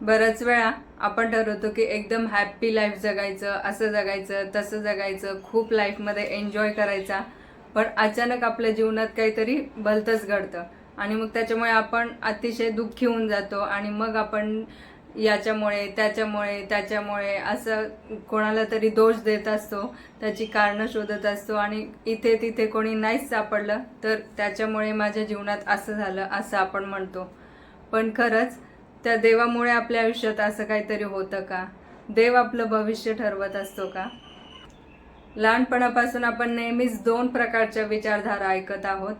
बऱ्याच वेळा आपण ठरवतो की एकदम हॅप्पी लाईफ जगायचं असं जगायचं तसं जगायचं खूप लाईफमध्ये एन्जॉय करायचा. पण अचानक आपल्या जीवनात काहीतरी भलतंच घडतं. आणि मग त्याच्यामुळे आपण अतिशय दुःखी होऊन जातो आणि मग आपण याच्यामुळे त्याच्यामुळे त्याच्यामुळे असं कोणाला तरी दोष देत असतो त्याची कारणं शोधत असतो आणि इथे तिथे कोणी नाहीच सापडलं तर त्याच्यामुळे माझ्या जीवनात असं झालं असं आपण म्हणतो. पण खरंच त्या देवामुळे आपल्या आयुष्यात असं काहीतरी होतं का? देव आपलं भविष्य ठरवत असतो का? लहानपणापासून आपण नेहमीच दोन प्रकारच्या विचारधारा ऐकत आहोत.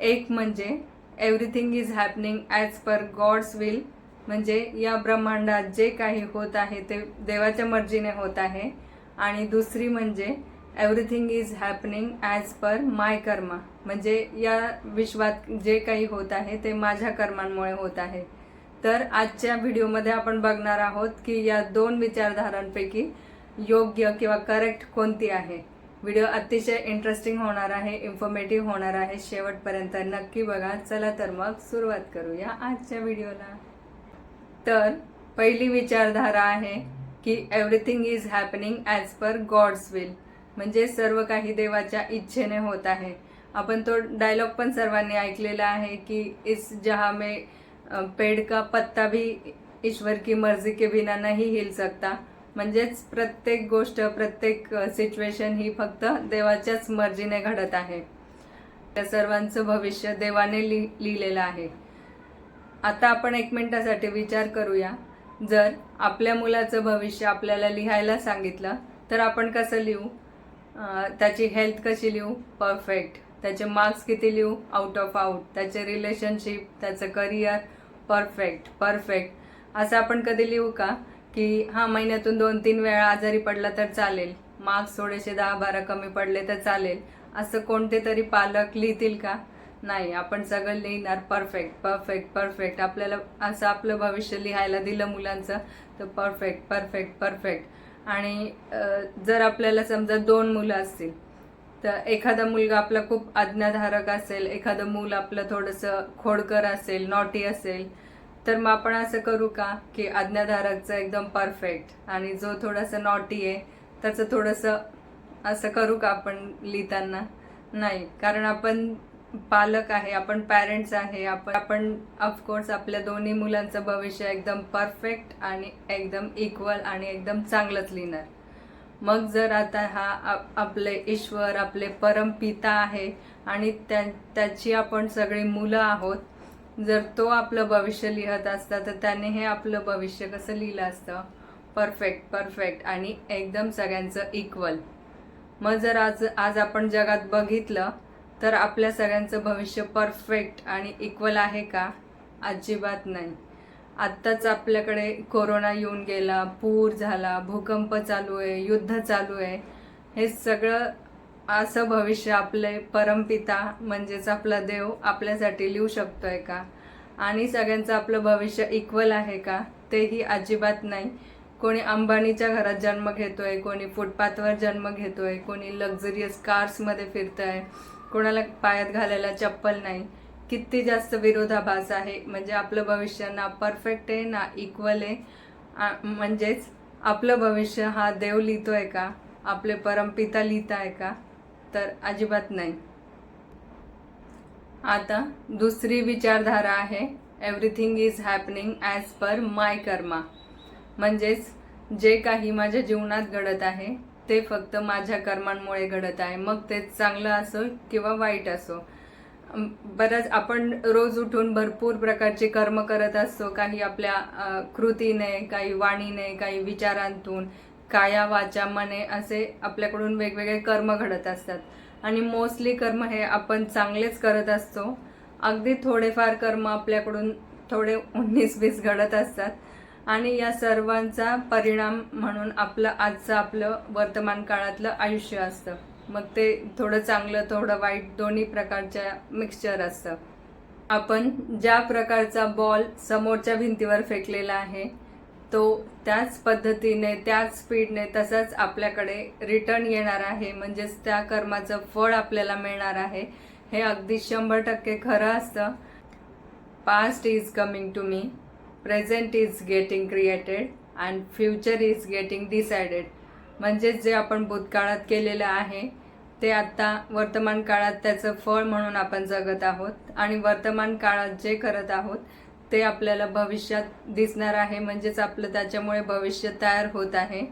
एक म्हणजे everything is happening as per God's will म्हणजे या ब्रह्मांडात जे काही होत आहे ते देवाच्या मर्जीने होत आहे. आणि दुसरी म्हणजे everything is happening as per my karma म्हणजे या विश्वात जे काही होत आहे ते माझ्या कर्मांमुळे होत आहे. तर आजच्या व्हिडिओमध्ये आपण बघणार आहोत की या दोन विचारधारांपैकी योग्य किंवा करेक्ट कोणती आहे? व्हिडिओ अतिशय इंटरेस्टिंग होणार आहे इन्फॉर्मेटिव्ह होणार आहे. शेवटपर्यंत नक्की बघा. चला तर मग सुरुवात करूया आजच्या व्हिडिओला. तर पहिली विचारधारा आहे की everything is happening as per God's will म्हणजे सर्व काही देवाच्या इच्छेने होत आहे. आपण तो डायलॉग पण सर्वांनी ऐकलेला आहे की इस जहा मे पेड़ का पत्ता भी ईश्वर की मर्जी के बिना नहीं हिल सकता. म्हणजेच प्रत्येक गोष्ट प्रत्येक सिच्युएशन ही फक्त देवाच्याच मर्जीने घडत आहे. त्या सर्वांचं भविष्य देवाने लि लिहिलेलं आहे. आता आपण एक मिनटासाठी विचार करूया. जर आपल्या मुलाचं भविष्य आपल्याला लिहायला सांगितलं तर आपण कसं लिहू? त्याची हेल्थ कशी लिहू? परफेक्ट त्याचे मार्क्स किती लिहू? आउट ऑफ आउट त्याचे रिलेशनशिप त्याचं करिअर परफेक्ट परफेक्ट असं आपण कधी लिहू का? की हा महिन्यातून दोन तीन वेळा आजारी पडला तर चालेल. मार्क्स थोडेसे दहा बारा कमी पडले तर चालेल. असं कोणते तरी पालक लिहितील का? नाही आपण सगळं लिहिणार. परफेक्ट परफेक्ट परफेक्ट आपल्याला असं आपलं भविष्य लिहायला दिलं मुलांचं तर परफेक्ट परफेक्ट परफेक्ट आणि जर आपल्याला समजा दोन मुलं असतील तर एखादा मुलगा आपला खूप आज्ञाधारक असेल एखादं मूल आपलं थोडंसं खोडकर असेल नॉटी असेल तर मग आपण असं करू का की आज्ञाधारकचं एकदम परफेक्ट आणि जो थोडासा नॉटी आहे त्याचं थोडंसं असं करू का आपण लिहिताना? नाही कारण आपण पालक आहे आपण पॅरेंट्स आहे आपण आपण ऑफकोर्स आपल्या दोन्ही मुलांचं भविष्य एकदम परफेक्ट आणि एकदम इक्वल आणि एकदम चांगलंच लिहिणार. मग जर आता हा आप- आपले ईश्वर आपले परमपिता आहे आणि त्या त्याची आपण सगळी मुलं आहोत जर तो आपलं भविष्य लिहत असता तर त्याने हे आपलं भविष्य कसं लिहिलं असतं? परफेक्ट परफेक्ट आणि एकदम सगळ्यांचं इक्वल मग जर आज आज आपण जगात बघितलं तर आपल्या सगळ्यांचं भविष्य परफेक्ट आणि इक्वल आहे का? अजिबात नाही. आत्ताच आपल्याकडे कोरोना येऊन गेला पूर झाला भूकंप चालू आहे युद्ध चालू आहे. हे सगळं असं भविष्य आपले परमपिता म्हणजेच आपला देव आपल्यासाठी लिहू शकतो आहे का? आणि सगळ्यांचं आपलं भविष्य इक्वल आहे का? तेही अजिबात नाही. कोणी अंबानीच्या घरात जन्म घेतोय कोणी फुटपाथवर जन्म घेतोय कोणी लक्झरियस कार्समध्ये फिरतंय कोणाला पायात घालायला चप्पल नाही. किती जास्त विरोधाभास आहे? म्हणजे आपलं भविष्य ना परफेक्ट आहे ना इक्वल आहे. म्हणजेच आपलं भविष्य हा देव लिहितोय का? आपले परमपिता लिहित आहे का? तर अजिबात नाही. आता दुसरी विचारधारा आहे. Everything is happening as per my karma म्हणजेच जे काही माझ्या जीवनात घडत आहे ते फक्त माझ्या कर्मांमुळे घडत आहे. मग ते चांगलं असो किंवा वाईट असो. बऱ्याच आपण रोज उठून भरपूर प्रकारचे कर्म करत असतो. काही आपल्या कृतीने काही वाणीने काही विचारांतून काया वाचा मने असे आपल्याकडून वेगवेगळे कर्म घडत असतात. आणि मोस्टली कर्म हे आपण चांगलेच करत असतो. अगदी थोडेफार कर्म आपल्याकडून थोडे उन्नीस वीस घडत असतात. आणि या सर्वांचा परिणाम म्हणून आपलं आजचं आपलं वर्तमान काळातलं आयुष्य असतं. मग ते थोडं चांगलं थोडं वाईट दोन्ही प्रकारच्या मिक्सचर असतं. आपण ज्या प्रकारचा बॉल समोरच्या भिंतीवर फेकलेला आहे तो त्याच पद्धतीने त्याच स्पीडने तसाच आपल्याकडे रिटर्न येणार आहे. म्हणजेच त्या कर्माचं फळ आपल्याला मिळणार आहे. हे अगदी शंभर टक्के खरं असतं. Past is coming to me present is getting created and future is getting decided म्हणजेच जे आपण भूतकाळात केलेलं आहे ते आत्ता वर्तमान काळात त्याचं फळ म्हणून आपण जगत आहोत. आणि वर्तमान काळात जे करत आहोत ते आपल्याला भविष्यात दिसणार आहे. म्हणजेच आपलं त्याच्यामुळे भविष्य तयार होत आहे.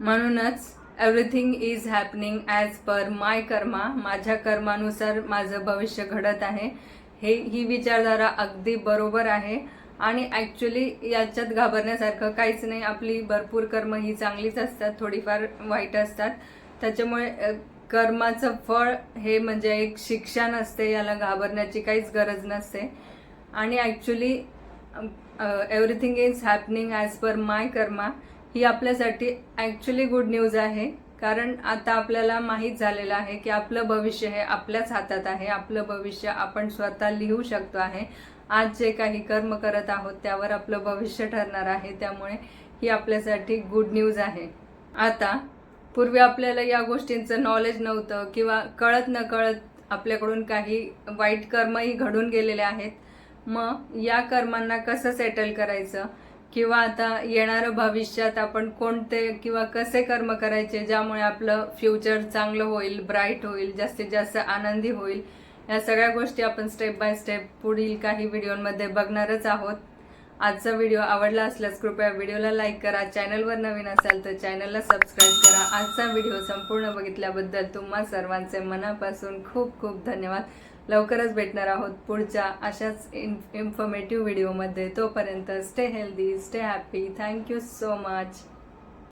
म्हणूनच everything is happening as per my karma माझ्या कर्मानुसार माझं भविष्य घडत आहे. हे ही विचारधारा अगदी बरोबर आहे. आणि ॲक्च्युली याच्यात घाबरण्यासारखं काहीच नाही. आपली भरपूर कर्म ही चांगलीच असतात थोडीफार वाईट असतात. त्याच्यामुळे कर्माचं फळ हे म्हणजे एक शिक्षा नसते याला घाबरण्याची काहीच गरज नसते. आणि actually everything is happening as per my karma ही आपल्यासाठी ॲक्च्युली गुड न्यूज आहे. कारण आता आपल्याला माहीत झालेलं आहे की आपलं भविष्य हे आपल्याच हातात आहे. आपलं भविष्य आपण स्वतः लिहू शकतो आहे. आज जे काही कर्म करत आहोत त्यावर आपलं भविष्य ठरणार आहे. त्यामुळे ही आपल्यासाठी गुड न्यूज आहे. आता पूर्वी आपल्याला या गोष्टींचं नॉलेज नव्हतं किंवा कळत न कळत आपल्याकडून काही वाईट कर्मही घडून गेलेले आहेत. मग या कर्मांना कसं सेटल करायचं? किंवा आता येणारं भविष्यात आपण कोणते किंवा कसे कर्म करायचे ज्यामुळे आपलं फ्युचर चांगलं होईल ब्राईट होईल जास्तीत जास्त आनंदी होईल? या सगळ्या गोष्टी आपण स्टेप बाय स्टेप पुढील काही व्हिडिओमध्ये बघणारच आहोत. आजचा व्हिडिओ आवडला असल्यास कृपया व्हिडिओला लाईक करा. चॅनलवर नवीन असाल तर चॅनलला सबस्क्राईब करा. आजचा व्हिडिओ संपूर्ण बघितल्याबद्दल तुम्हा सर्वांचे मनापासून खूप खूप धन्यवाद. लवकरच भेटणार आहोत पुढच्या अशाच इन इन्फॉर्मेटिव्ह व्हिडिओमध्ये तोपर्यंत stay healthy stay happy thank you so much